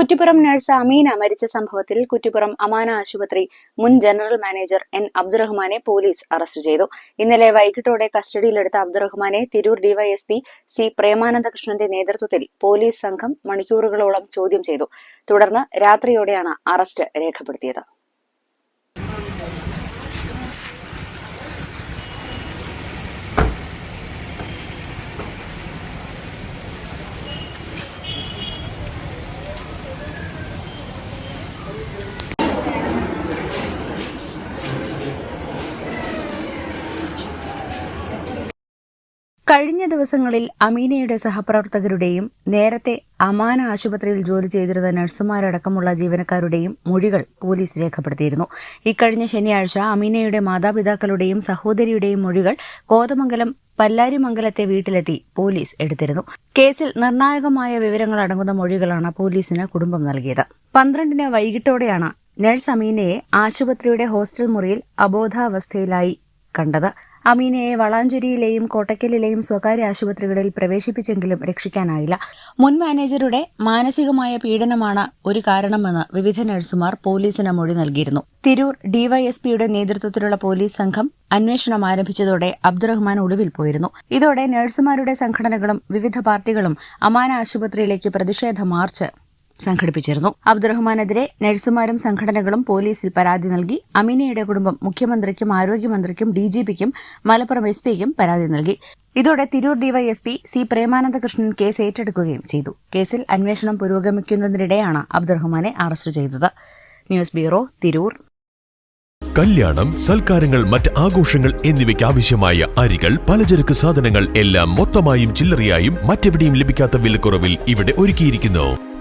Kuttippuram nurse Ameena മരിച്ച സംഭവത്തിൽ കുറ്റിപ്പുറം അമാന ആശുപത്രി മുൻ ജനറൽ മാനേജർ എൻ അബ്ദുറഹ്മാനെ പോലീസ് അറസ്റ്റ് ചെയ്തു. ഇന്നലെ വൈകിട്ടോടെ കസ്റ്റഡിയിലെടുത്ത അബ്ദുറഹ്മാനെ തിരൂർ ഡിവൈഎസ്പി സി പ്രേമാനന്ദകൃഷ്ണന്റെ നേതൃത്വത്തിൽ പോലീസ് സംഘം മണിക്കൂറുകളോളം ചോദ്യം ചെയ്തു. തുടർന്ന് രാത്രിയോടെയാണ് അറസ്റ്റ് രേഖപ്പെടുത്തിയത്. കഴിഞ്ഞ ദിവസങ്ങളിൽ അമീനയുടെ സഹപ്രവർത്തകരുടെയും നേരത്തെ അമാന ആശുപത്രിയിൽ ജോലി ചെയ്തിരുന്ന നഴ്സുമാരടക്കമുള്ള ജീവനക്കാരുടെയും മൊഴികൾ പോലീസ് രേഖപ്പെടുത്തിയിരുന്നു. ഇക്കഴിഞ്ഞ ശനിയാഴ്ച അമീനയുടെ മാതാപിതാക്കളുടെയും സഹോദരിയുടെയും മൊഴികൾ കോതമംഗലം പല്ലാരിമംഗലത്തെ വീട്ടിലെത്തി പോലീസ് എടുത്തിരുന്നു. കേസിൽ നിർണായകമായ വിവരങ്ങൾ അടങ്ങുന്ന മൊഴികളാണ് പോലീസിന് കുടുംബം നൽകിയത്. പന്ത്രണ്ടിന് വൈകിട്ടോടെയാണ് നഴ്സ് അമീനയെ ആശുപത്രിയുടെ ഹോസ്റ്റൽ മുറിയിൽ അബോധാവസ്ഥയിലായി കണ്ടത്. അമീനയെ വളാഞ്ചേരിയിലെയും കോട്ടക്കലിലെയും സ്വകാര്യ ആശുപത്രികളിൽ പ്രവേശിപ്പിച്ചെങ്കിലും രക്ഷിക്കാനായില്ല. മുൻ മാനേജറുടെ മാനസികമായ പീഡനമാണ് ഒരു കാരണമെന്ന് വിവിധ നഴ്സുമാർ പോലീസിന് മൊഴി നൽകിയിരുന്നു. തിരൂർ ഡിവൈഎസ്പിയുടെ നേതൃത്വത്തിലുള്ള പോലീസ് സംഘം അന്വേഷണം ആരംഭിച്ചതോടെ അബ്ദുറഹ്മാൻ ഒളിവിൽ പോയിരുന്നു. ഇതോടെ നഴ്സുമാരുടെ സംഘടനകളും വിവിധ പാർട്ടികളും അമാന ആശുപത്രിയിലേക്ക് പ്രതിഷേധ മാർച്ച് സംഘടിപ്പിച്ചിരുന്നു. അബ്ദുറഹ്മാനെതിരെ നഴ്സുമാരും സംഘടനകളും പോലീസിൽ പരാതി നൽകി. അമീനയുടെ കുടുംബം മുഖ്യമന്ത്രിക്കും ആരോഗ്യമന്ത്രിക്കും ഡിജിപിക്കും മലപ്പുറം എസ് പിക്കും പരാതി നൽകി. ഇതോടെ Tirur DYSP C Premanandakrishnan case ഏറ്റെടുക്കുകയും ചെയ്തു. കേസിൽ അന്വേഷണം പുരോഗമിക്കുന്നതിനിടെയാണ് അബ്ദുറഹ്മാനെ അറസ്റ്റ് ചെയ്തത്. News bureau Tirur. കല്യാണം സൽക്കാരങ്ങൾ മറ്റ് ആഘോഷങ്ങൾ എന്നിവയ്ക്ക് ആവശ്യമായ അരികൾ പലചരക്ക് സാധനങ്ങൾ എല്ലാം മൊത്തമായും ചില്ലറയായും മറ്റെവിടെയും ലഭിക്കാത്ത വിലക്കുറവിൽ ഇവിടെ ഒരുക്കിയിരിക്കുന്നു.